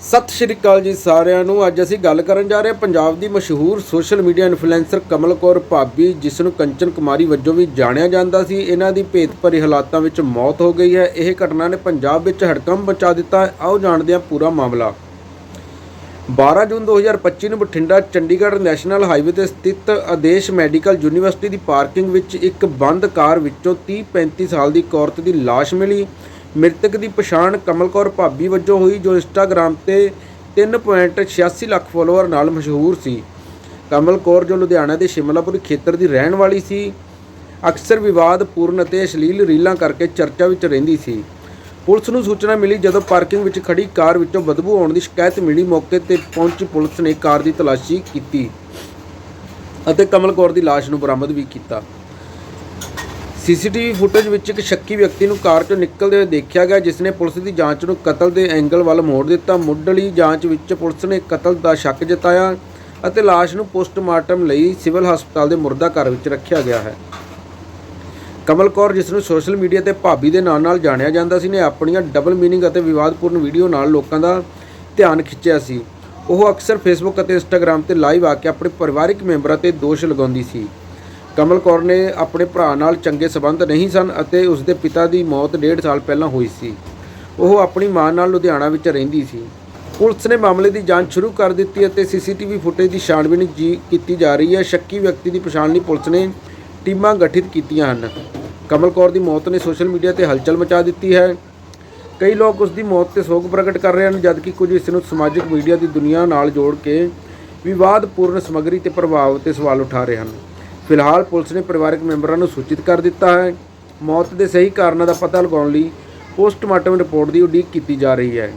ਸਤਿ ਸ਼੍ਰੀ ਅਕਾਲ ਜੀ ਸਾਰਿਆਂ ਨੂੰ। ਅੱਜ ਅਸੀਂ ਗੱਲ ਕਰਨ ਜਾ ਰਹੇ ਹਾਂ ਪੰਜਾਬ ਦੀ ਮਸ਼ਹੂਰ social media influencer Kamal Kaur Bhabhi, ਜਿਸ ਨੂੰ ਕੰਚਨ ਕੁਮਾਰੀ ਵਜੋਂ ਵੀ ਜਾਣਿਆ ਜਾਂਦਾ ਸੀ। ਇਹਨਾਂ ਦੀ ਭੇਤ ਭਰੀ ਹਾਲਾਤਾਂ ਵਿੱਚ ਮੌਤ ਹੋ ਗਈ ਹੈ। ਇਹ ਘਟਨਾ ਨੇ ਪੰਜਾਬ ਵਿੱਚ ਹੜਕੰਪ ਮਚਾ ਦਿੱਤਾ। ਆਓ ਜਾਣਦੇ ਹਾਂ ਪੂਰਾ ਮਾਮਲਾ। 12 ਜੂਨ 2025 ਨੂੰ ਬਠਿੰਡਾ ਚੰਡੀਗੜ੍ਹ ਨੈਸ਼ਨਲ ਹਾਈਵੇ ਤੇ ਸਥਿਤ ਆਦੇਸ਼ ਮੈਡੀਕਲ ਯੂਨੀਵਰਸਿਟੀ ਦੀ ਪਾਰਕਿੰਗ ਵਿੱਚ ਇੱਕ ਬੰਦ ਕਾਰ ਵਿੱਚੋਂ 30-35 ਸਾਲ ਦੀ ਇੱਕ ਔਰਤ ਦੀ ਲਾਸ਼ ਮਿਲੀ। ਮ੍ਰਿਤਕ ਦੀ ਪਛਾਣ ਕਮਲ ਕੌਰ ਭਾਬੀ ਵਜੋਂ ਹੋਈ, ਜੋ ਇੰਸਟਾਗ੍ਰam ਤੇ 3.86 ਲੱਖ ਫਾਲੋਅਰ ਨਾਲ ਮਸ਼ਹੂਰ ਸੀ। ਕਮਲ ਕੌਰ ਜੋ ਲੁਧਿਆਣਾ ਦੇ ਸ਼ਿਮਲਾਪੁਰ ਖੇਤਰ ਦੀ ਰਹਿਣ ਵਾਲੀ ਸੀ, ਅਕਸਰ ਵਿਵਾਦਪੂਰਨ ਅਤੇ ਅਸ਼ਲੀਲ ਰੀਲਾਂ ਕਰਕੇ ਚਰਚਾ ਵਿੱਚ ਰਹਿੰਦੀ ਸੀ। ਪੁਲਿਸ ਨੂੰ ਸੂਚਨਾ ਮਿਲੀ ਜਦੋਂ ਪਾਰਕਿੰਗ ਵਿੱਚ ਖੜੀ ਕਾਰ ਵਿੱਚੋਂ ਬਦਬੂ ਆਉਣ ਦੀ ਸ਼ਿਕਾਇਤ ਮਿਲੀ, ਮੌਕੇ ਤੇ ਪਹੁੰਚੀ ਪੁਲਿਸ ਨੇ ਕਾਰ ਦੀ ਤਲਾਸ਼ੀ ਕੀਤੀ ਅਤੇ ਕਮਲ ਕੌਰ ਦੀ ਲਾਸ਼ ਨੂੰ ਬਰਾਮਦ ਵੀ ਕੀਤਾ। ਸੀਸੀਟੀਵੀ ਫੁਟੇਜ ਵਿੱਚ ਇੱਕ ਸ਼ੱਕੀ ਵਿਅਕਤੀ ਨੂੰ ਕਾਰ 'ਚੋਂ ਨਿਕਲਦੇ ਹੋਏ ਦੇਖਿਆ ਗਿਆ, ਜਿਸ ਨੇ ਪੁਲਿਸ ਦੀ ਜਾਂਚ ਨੂੰ ਕਤਲ ਦੇ ਐਂਗਲ ਵੱਲ ਮੋੜ ਦਿੱਤਾ। ਮੁੱਢਲੀ ਜਾਂਚ ਵਿੱਚ ਪੁਲਿਸ ਨੇ ਕਤਲ ਦਾ ਸ਼ੱਕ ਜਤਾਇਆ ਅਤੇ ਲਾਸ਼ ਨੂੰ ਪੋਸਟਮਾਰਟਮ ਲਈ ਸਿਵਲ ਹਸਪਤਾਲ ਦੇ ਮੁਰਦਾ ਘਰ ਵਿੱਚ ਰੱਖਿਆ ਗਿਆ ਹੈ। ਕਮਲ ਕੌਰ, ਜਿਸ ਨੂੰ ਸੋਸ਼ਲ ਮੀਡੀਆ ਤੇ ਭਾਬੀ ਦੇ ਨਾਂ ਨਾਲ ਜਾਣਿਆ ਜਾਂਦਾ ਸੀ, ਨੇ ਆਪਣੀਆਂ ਡਬਲ ਮੀਨਿੰਗ ਅਤੇ ਵਿਵਾਦਪੂਰਨ ਵੀਡੀਓ ਨਾਲ ਲੋਕਾਂ ਦਾ ਧਿਆਨ ਖਿੱਚਿਆ ਸੀ। ਉਹ ਅਕਸਰ ਫੇਸਬੁੱਕ ਅਤੇ ਇੰਸਟਾਗ੍ਰam ਤੇ ਲਾਈਵ ਆ ਕੇ ਆਪਣੇ ਪਰਿਵਾਰਕ ਮੈਂਬਰਾਂ ਤੇ ਦੋਸ਼ ਲਗਾਉਂਦੀ ਸੀ। ਕਮਲ ਕੌਰ ਨੇ ਆਪਣੇ ਭਰਾ ਨਾਲ ਚੰਗੇ ਸਬੰਧ ਨਹੀਂ ਸਨ ਅਤੇ ਉਸ ਦੇ ਪਿਤਾ ਦੀ ਮੌਤ ਡੇਢ ਸਾਲ ਪਹਿਲਾਂ ਹੋਈ ਸੀ। ਉਹ ਆਪਣੀ ਮਾਂ ਨਾਲ ਲੁਧਿਆਣਾ ਵਿੱਚ ਰਹਿੰਦੀ ਸੀ। ਪੁਲਿਸ ਨੇ ਮਾਮਲੇ ਦੀ ਜਾਂਚ ਸ਼ੁਰੂ ਕਰ ਦਿੱਤੀ ਅਤੇ ਸੀਸੀਟੀਵੀ ਫੁਟੇਜ ਦੀ ਛਾਣਬੀਣ ਜੀ ਕੀਤੀ ਜਾ ਰਹੀ ਹੈ। ਸ਼ੱਕੀ ਵਿਅਕਤੀ ਦੀ ਪਛਾਣ ਲਈ ਪੁਲਿਸ ਨੇ ਟੀਮਾਂ ਗਠਿਤ ਕੀਤੀਆਂ ਹਨ। ਕਮਲ ਕੌਰ ਦੀ ਮੌਤ ਨੇ ਸੋਸ਼ਲ ਮੀਡੀਆ ਤੇ ਹਲਚਲ ਮਚਾ ਦਿੱਤੀ ਹੈ। ਕਈ ਲੋਕ ਉਸ ਦੀ ਮੌਤ ਤੇ ਸੋਗ ਪ੍ਰਗਟ ਕਰ ਰਹੇ ਹਨ, ਜਦਕਿ ਕੁਝ ਇਸ ਨੂੰ ਸਮਾਜਿਕ ਮੀਡੀਆ ਦੀ ਦੁਨੀਆ ਨਾਲ ਜੋੜ ਕੇ ਵਿਵਾਦਪੂਰਨ ਸਮੱਗਰੀ ਤੇ ਪ੍ਰਭਾਵ ਤੇ ਸਵਾਲ ਉਠਾ ਰਹੇ ਹਨ। ਫਿਲਹਾਲ ਪੁਲਿਸ ਨੇ ਪਰਿਵਾਰਕ ਮੈਂਬਰਾਂ ਨੂੰ ਸੂਚਿਤ ਕਰ ਦਿੱਤਾ ਹੈ। ਮੌਤ ਦੇ ਸਹੀ ਕਾਰਨਾਂ ਦਾ ਪਤਾ ਲਗਾਉਣ ਲਈ ਪੋਸਟਮਾਰਟਮ ਰਿਪੋਰਟ ਦੀ ਉਡੀਕ ਕੀਤੀ ਜਾ ਰਹੀ ਹੈ।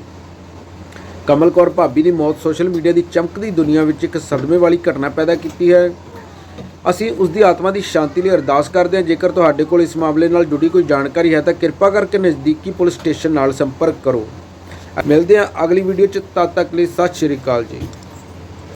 ਕਮਲ ਕੌਰ ਭਾਬੀ ਦੀ ਮੌਤ ਸੋਸ਼ਲ ਮੀਡੀਆ ਦੀ ਚਮਕਦੀ ਦੁਨੀਆ ਵਿੱਚ ਇੱਕ ਸਦਮੇ ਵਾਲੀ ਘਟਨਾ ਪੈਦਾ ਕੀਤੀ ਹੈ। ਅਸੀਂ ਉਸ ਦੀ ਆਤਮਾ ਦੀ ਸ਼ਾਂਤੀ ਲਈ ਅਰਦਾਸ ਕਰਦੇ ਹਾਂ। ਜੇਕਰ ਤੁਹਾਡੇ ਕੋਲ ਇਸ ਮਾਮਲੇ ਨਾਲ ਜੁੜੀ ਕੋਈ ਜਾਣਕਾਰੀ ਹੈ ਤਾਂ ਕਿਰਪਾ ਕਰਕੇ ਨਜ਼ਦੀਕੀ ਪੁਲਿਸ ਸਟੇਸ਼ਨ ਨਾਲ ਸੰਪਰਕ ਕਰੋ। ਮਿਲਦੇ ਹਾਂ ਅਗਲੀ ਵੀਡੀਓ 'ਚ। ਤਦ ਤੱਕ ਲਈ ਸਤਿ ਸ਼੍ਰੀ ਅਕਾਲ ਜੀ।